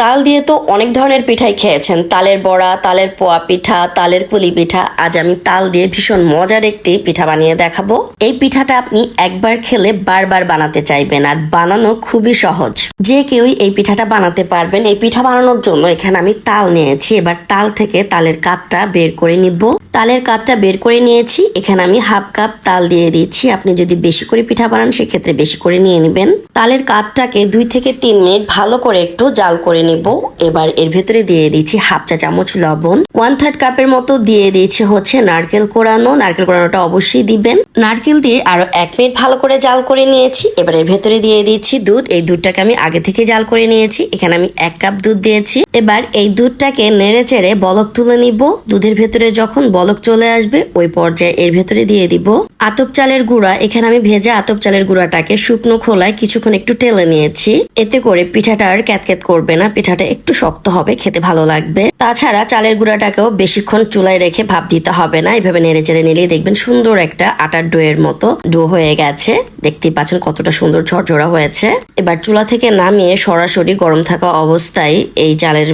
তাল দিয়ে তো অনেক ধরনের পিঠাই খেয়েছেন। তালের বড়া, তালের পোয়া পিঠা, তালের পুলি পিঠা। আজ আমি তাল দিয়ে ভীষণ মজার একটি পিঠা বানিয়ে দেখাবো। এই পিঠাটা আপনি একবার খেলে বারবার বানাতে চাইবেন আর বানানো খুবই সহজ। যে কেউই এই পিঠাটা বানাতে পারবেন, এই পিঠা বানানোর জন্য এখানে আমি তাল নিয়েছি। এবার তাল থেকে তালের কাতটা বের করে নিব। তালের কাতটা বের করে নিয়েছি। এখানে আমি হাফ কাপ তাল দিয়ে দিচ্ছি। আপনি যদি বেশি করে পিঠা বানান, সেক্ষেত্রে বেশি করে নিয়ে নেবেন। তালের কাতটাকে দুই থেকে তিন মিনিট ভালো করে একটু জাল করে নিব। এবার এর ভেতরে দিয়ে দিচ্ছি হাফ চা চামচ লবণ। ওয়ান থার্ড কাপের মতো দিয়ে দিয়েছি হচ্ছে নারকেল কোরানো। নারকেল কোরানোটা অবশ্যই দিবেন। নারকেল দিয়ে আরও এক মিনিট ভালো করে জাল করে নিয়েছি। এবার এর ভেতরে দিয়ে দিচ্ছি দুধ। এই দুধটাকে আমি আগে থেকে জাল করে নিয়েছি। এখানে আমি এক কাপ দুধ দিয়েছি। এবার এই দুধটাকে নেড়ে চেড়ে বলক তুলে নিব। দুধের ভেতরে যখন বলক চলে আসবে, ওই পর্যায়ে এর ভেতরে দিয়ে দিব আতপ চালের গুঁড়া। এখানে আমি ভেজা আতপ চালের গুঁড়াটাকে শুকনো খোলায় কিছুক্ষণ একটু টেলে নিয়েছি। এতে করে পিঠাটা আর ক্যাতক্যাত করবে না। পিঠাটা একটু শক্ত হবে, খেতে ভালো লাগবে। তাছাড়া চালের গুঁড়াটাকেও বেশিক্ষণ চুলায় রেখে ভাপ দিতে হবে না, এভাবে নেড়ে চেড়ে নিলেই দেখবেন সুন্দর একটা আটার ডোয়ের মতো ডো হয়ে গেছে। দেখতেই পাচ্ছেন কতটা সুন্দর ঝরঝরা হয়েছে। এবার চুলা থেকে নামিয়ে সরাসরি গরম থাকা অবস্থায় এই চালের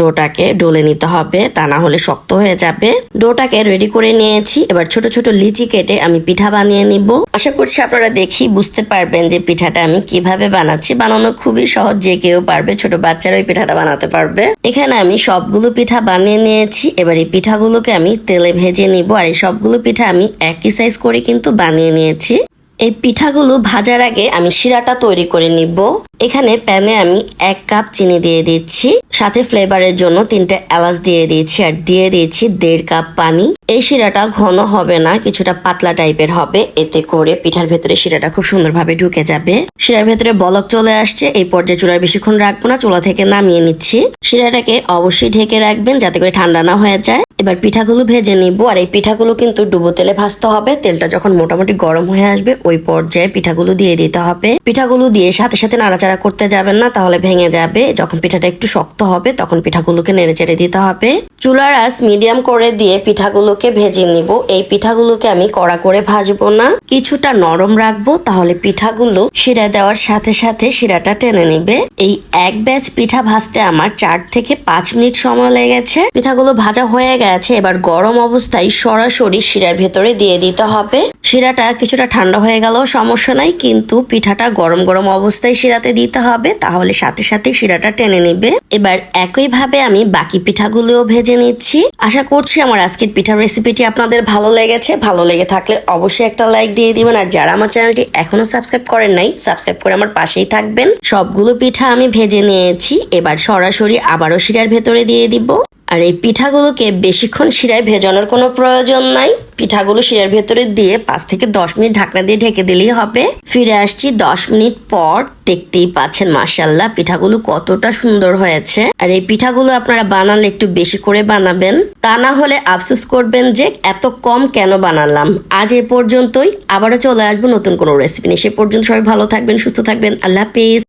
ডোটাকে ডলে নিতে হবে, তা না হলে শক্ত হয়ে যাবে। ডোটাকে রেডি করে নিয়েছি, এবার ছোট ছোট লিচি কেটে আমি পিঠা বানিয়ে নিব। আশা করছি আপনারা দেখি বুঝতে পারবেন যে পিঠাটা আমি কীভাবে বানাচ্ছি। বানানো খুবই সহজ, যে কেউ পারবে, ছোট বাচ্চারা ওই পিঠাটা বানাতে পারবে। এখানে আমি সবগুলো পিঠা বানিয়ে নিয়েছি। এবার এই পিঠাগুলোকে আমি তেলে ভেজে নিব। আর এই সবগুলো পিঠা আমি একই সাইজ করে কিন্তু বানিয়ে নিয়েছি। এই পিঠাগুলো ভাজার আগে আমি শিরাটা তৈরি করে নিব। এখানে প্যানে আমি এক কাপ চিনি দিয়ে দিচ্ছি। সাথে ফ্লেভারের জন্য তিনটে এলাচ দিয়ে দিয়েছি আর দিয়ে দিয়েছি দেড় কাপ পানি। এই শিরাটা ঘন হবে না, কিছুটা পাতলা টাইপের হবে। এতে করে পিঠার ভেতরে শিরাটা খুব সুন্দরভাবে ঢুকে যাবে। শিরার ভেতরে বলক চলে আসছে। এই পর্যায়ে চুলার বেশিক্ষণ রাখব না, চুলা থেকে নামিয়ে নিচ্ছি। শিরাটাকে অবশ্যই ঢেকে রাখবেন যাতে করে ঠান্ডা না হয়ে যায়। এবার পিঠাগুলো ভেজে নিব, আর এই পিঠাগুলো কিন্তু ডুবো তেলে ভাজতে হবে। তেলটা যখন মোটামুটি গরম হয়ে আসবে, ওই পর্যায়ে পিঠাগুলো দিয়ে দিতে হবে। পিঠাগুলো দিয়ে সাথে সাথে নাড়াচাড়া করতে যাবেন না, তাহলে ভেঙে যাবে। যখন পিঠাটা একটু শক্ত হবে, তখন পিঠাগুলোকে নেড়ে চেড়ে দিতে হবে। চুলার আঁচ মিডিয়াম করে দিয়ে পিঠাগুলোকে ভেজে নিব। এই পিঠাগুলোকে আমি কড়া করে ভাজবো না। কিছুটা নরম রাখব, তাহলে পিঠাগুলো শিরা দেওয়ার সাথে সাথে শিরাটা টেনে নিবে। এই এক ব্যাচ পিঠা ভাজতে আমার চার থেকে পাঁচ মিনিট সময় লেগেছে। পিঠাগুলো ভাজা হয়ে গেছে, এবার গরম অবস্থায় সরাসরি শিরার ভেতরে দিয়ে দিতে হবে। শিরাটা কিছুটা ঠান্ডা হয়ে গেলেও সমস্যা নাই, কিন্তু পিঠাটা গরম গরম অবস্থায় শিরাতে দিতে হবে, তাহলে সাথে সাথে শিরাটা টেনে নিবে। এবার একইভাবে আমি বাকি পিঠাগুলোও ভেজে নিচ্ছি। আশা করছি আমার আজকের পিঠার রেসিপিটি আপনাদের ভালো লেগেছে। ভালো লেগে থাকলে অবশ্যই একটা লাইক দিয়ে দিবেন, আর যারা আমার চ্যানেলটি এখনও সাবস্ক্রাইব করেন নাই, সাবস্ক্রাইব করে আমার পাশেই থাকবেন। সবগুলো পিঠা আমি ভেজে নিয়েছি। এবার সরাসরি আবারও শিরার ভেতরে দিয়ে দিব। আর এই পিঠাগুলোকে বেশিক্ষণ শিরায় ভেজানোর কোনো প্রয়োজন নাই। পিঠাগুলো শিরার ভেতরে দিয়ে পাঁচ থেকে দশ মিনিট ঢাকনা দিয়ে ঢেকে দিলেই হবে। ফিরে আসছি দশ মিনিট পর। দেখতেই পাচ্ছেন মাসাল্লাহ পিঠাগুলো কতটা সুন্দর হয়েছে। আর এই পিঠাগুলো আপনারা বানালে একটু বেশি করে বানাবেন। তা না হলে আফসোস করবেন যে এত কম কেন বানালাম। আজ এ পর্যন্তই। আবারও চলে আসব নতুন কোনো রেসিপি নিয়ে। সে পর্যন্ত সবাই ভালো থাকবেন, সুস্থ থাকবেন। আল্লাহ হাফিজ।